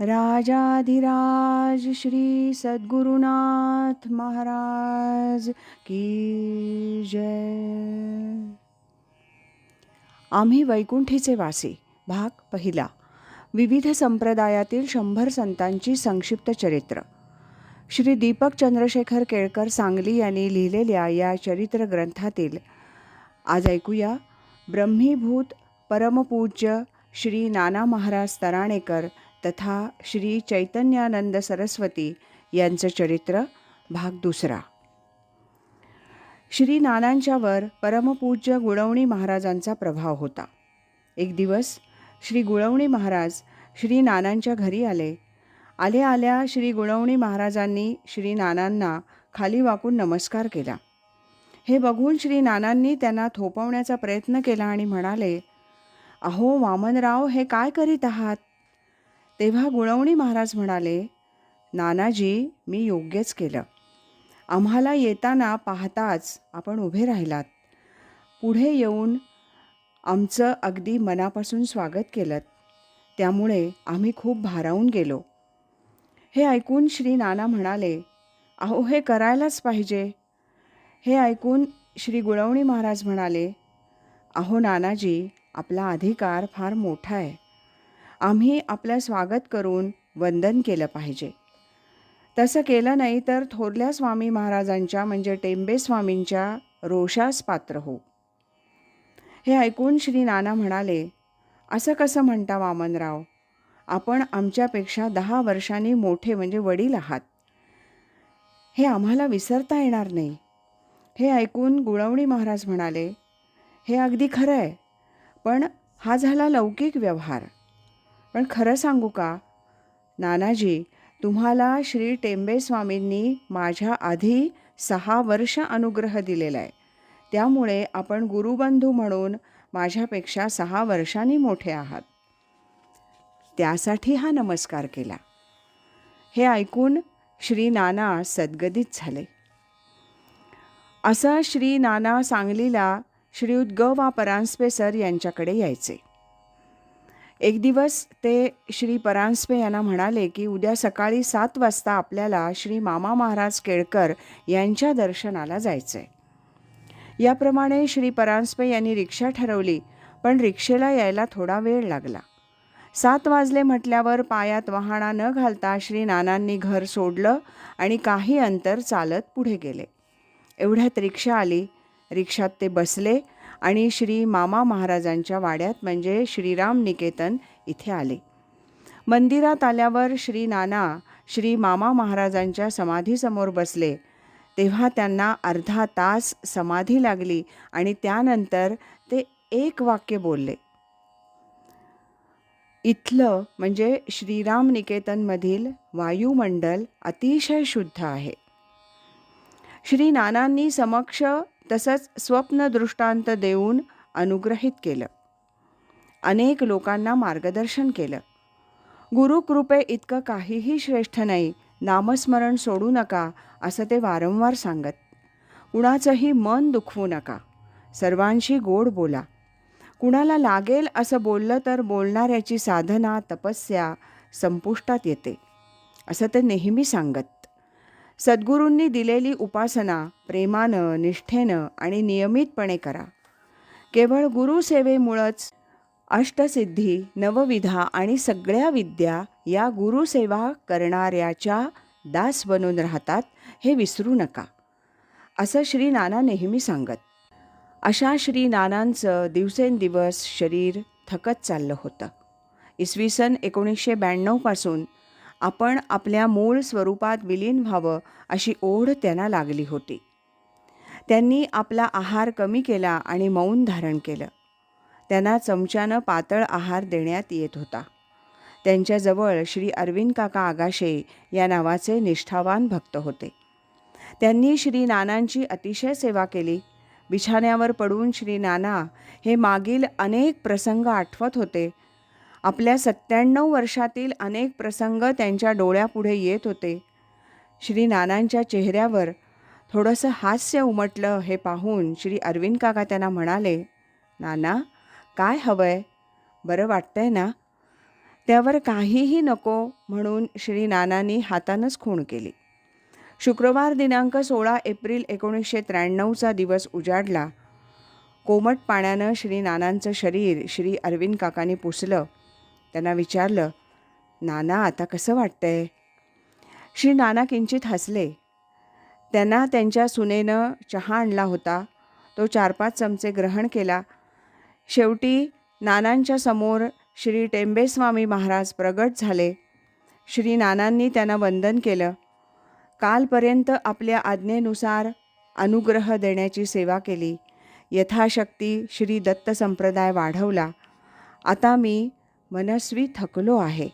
राजाधिराज श्री सद्गुरुनाथ महाराज की जय. आम्ही वैकुंठीचे वासी भाग पहिला. विविध संप्रदायातील शंभर संतांची संक्षिप्त चरित्र. श्री दीपक चंद्रशेखर केळकर सांगली यांनी लिहिलेल्या या चरित्र ग्रंथातील आज ऐकूया ब्रह्मीभूत परमपूज्य श्री नाना महाराज तराणेकर तथा श्री चैतन्यानंद सरस्वती यांचं चरित्र भाग दुसरा. श्री नानांच्यावर परमपूज्य गुळवणी महाराजांचा प्रभाव होता. एक दिवस श्री गुळवणी महाराज श्री नानांच्या घरी आले. आले आल्या श्री गुळवणी महाराजांनी श्री नानांना खाली वाकून नमस्कार केला. हे बघून श्री नानांनी त्यांना थोपवण्याचा प्रयत्न केला आणि म्हणाले अहो वामनराव हे काय करीत आहात? तेव्हा गुळवणी महाराज म्हणाले नानाजी मी योग्यच केलं. आम्हाला येताना पाहताच आपण उभे राहिलात. पुढे येऊन आमचं अगदी मनापासून स्वागत केलं त्यामुळे आम्ही खूप भारावून गेलो. हे ऐकून श्री नाना म्हणाले अहो हे करायलाच पाहिजे. हे ऐकून श्री गुळवणी महाराज म्हणाले अहो नानाजी आपला अधिकार फार मोठा आहे. आम्ही आपलं स्वागत करून वंदन केलं पाहिजे. तसं केलं नाही तर थोरल्या स्वामी महाराजांच्या म्हणजे टेंबे स्वामींच्या रोषास पात्र हो हे ऐकून श्री नाना म्हणाले असं कसं म्हणता वामनराव? आपण आमच्यापेक्षा दहा वर्षांनी मोठे म्हणजे वडील आहात. हे आम्हाला विसरता येणार नाही. हे ऐकून गुळवणी महाराज म्हणाले हे अगदी खरं आहे पण हा झाला लौकिक व्यवहार. पण खरं सांगू का? नानाजी तुम्हाला श्री टेंबे स्वामींनी माझ्या आधी सहा वर्ष अनुग्रह दिलेला आहे. त्यामुळे आपण गुरुबंधू म्हणून माझ्यापेक्षा सहा वर्षांनी मोठे आहात. त्यासाठी हा नमस्कार केला. हे ऐकून श्री नाना सद्गदित झाले. असं श्री नाना सांगलीला श्रीयुत ग वा परांजपे सर यांच्याकडे यायचे. एक दिवस ते श्री परांजपे यांना म्हणाले की उद्या सकाळी सात वाजता आपल्याला श्री मामा महाराज केळकर यांच्या दर्शनाला जायचं आहे याप्रमाणे श्री परांजपे यांनी रिक्षा ठरवली पण रिक्षेला यायला थोडा वेळ लागला. सात वाजले म्हटल्यावर पायात वहाणा न घालता श्री नानांनी घर सोडलं आणि काही अंतर चालत पुढे गेले. एवढ्यात रिक्षा आली. रिक्षात ते बसले आणि श्री मामा महाराजांच्या वाड्यात म्हणजे श्रीराम निकेतन इथे आले. मंदिरात आल्यावर श्री नाना श्री मामा महाराजांच्या समाधीसमोर बसले. तेव्हा त्यांना अर्धा तास समाधी लागली आणि त्यानंतर ते एक वाक्य बोलले. इथलं म्हणजे श्रीराम निकेतनमधील वायुमंडल अतिशय शुद्ध आहे. श्री नानांनी समक्ष तसंच स्वप्न दृष्टांत देऊन अनुग्रहित केलं. अनेक लोकांना मार्गदर्शन केलं. गुरुकृपे इतकं काहीही श्रेष्ठ नाही नामस्मरण सोडू नका असं ते वारंवार सांगत. कुणाचंही मन दुखवू नका. सर्वांशी गोड बोला. कुणाला लागेल असं बोललं तर बोलणाऱ्याची साधना तपस्या संपुष्टात येते असं ते नेहमी सांगत. सद्गुरूंनी दिलेली उपासना प्रेमानं निष्ठेनं आणि नियमितपणे करा. केवळ गुरुसेवेमुळंच अष्टसिद्धी नवविधा आणि सगळ्या विद्या या गुरुसेवा करणाऱ्याच्या दास बनून राहतात हे विसरू नका. असं श्री नाना नेहमी सांगत. अशा श्री नानांचं दिवसेंदिवस शरीर थकत चाललं होतं. इसवी सन एकोणीसशे ब्याण्णवपासून आपण आपल्या मूळ स्वरूपात विलीन व्हावं अशी ओढ त्यांना लागली होती. त्यांनी आपला आहार कमी केला आणि मौन धारण केलं. त्यांना चमच्यानं पातळ आहार देण्यात येत होता. त्यांच्याजवळ श्री अरविंद काका आगाशे या नावाचे निष्ठावान भक्त होते. त्यांनी श्री नानांची अतिशय सेवा केली. बिछाण्यावर पडून श्री नाना हे मागील अनेक प्रसंग आठवत होते. आपल्या सत्त्याण्णव वर्षातील अनेक प्रसंग त्यांच्या डोळ्यापुढे येत होते. श्री नानांच्या चेहऱ्यावर थोडंसं हास्य उमटलं हे पाहून श्री अरविंद काका त्यांना म्हणाले नाना काय हवंय? बरं वाटतंय ना? त्यावर काहीही नको म्हणून श्री नानांनी हातानंच खूण केली. शुक्रवार दिनांक सोळा एप्रिल एकोणीसशे त्र्याण्णवचा दिवस उजाडला. कोमट पाण्यानं श्री नानांचं शरीर श्री अरविंद काकांनी पुसलं. त्यांना विचारलं नाना आता कसं वाटतंय? श्री नाना किंचित हसले. त्यांना त्यांच्या सुनेनं चहा आणला होता. तो चार पाच चमचे ग्रहण केला. शेवटी नानांच्या समोर श्री टेंबेस्वामी महाराज प्रगट झाले. श्री नानांनी त्यांना वंदन केलं. कालपर्यंत आपल्या आज्ञेनुसार अनुग्रह देण्याची सेवा केली. यथाशक्ती श्री दत्त संप्रदाय वाढवला. आता मी मनस्वी थकलो आहे.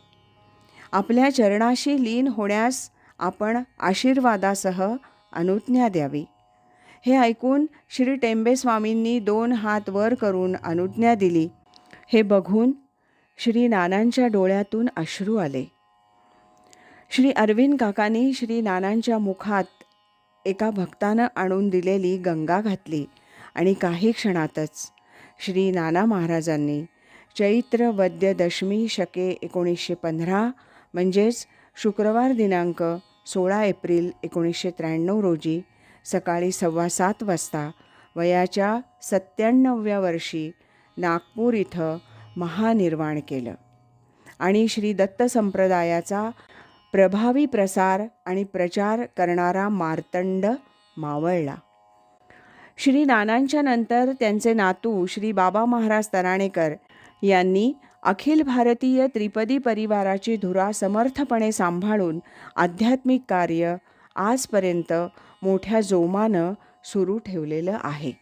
आपल्या चरणाशी लीन होण्यास आपण आशीर्वादासह अनुज्ञा द्यावी. हे ऐकून श्री टेंबे स्वामींनी दोन हात वर करून अनुज्ञा दिली. हे बघून श्री नानांच्या डोळ्यातून अश्रू आले. श्री अरविंद काकांनी श्री नानांच्या मुखात एका भक्तानं आणून दिलेली गंगा घातली आणि काही क्षणातच श्री नाना महाराजांनी चैत्र वद्य दशमी शके एकोणीसशे पंधरा म्हणजेच शुक्रवार दिनांक सोळा एप्रिल एकोणीसशे त्र्याण्णव रोजी सकाळी सव्वा सात वाजता वयाच्या सत्त्याण्णव्या वर्षी नागपूर इथं महानिर्वाण केलं. आणि श्री दत्त संप्रदायाचा प्रभावी प्रसार आणि प्रचार करणारा मार्तंड मावळला. श्री नानांच्या नंतर त्यांचे नातू श्री बाबा महाराज तराणेकर यांनी अखिल भारतीय त्रिपदी परिवाराची धुरा समर्थपणे सांभाळून आध्यात्मिक कार्य आजपर्यंत मोठ्या जोमानं सुरू ठेवलेलं आहे.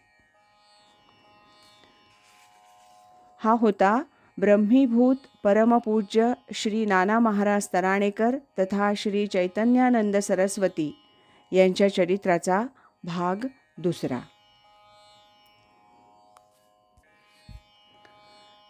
हा होता ब्रह्मीभूत परमपूज्य श्री नाना महाराज तराणेकर तथा श्री चैतन्यानंद सरस्वती यांच्या चरित्राचा भाग दुसरा.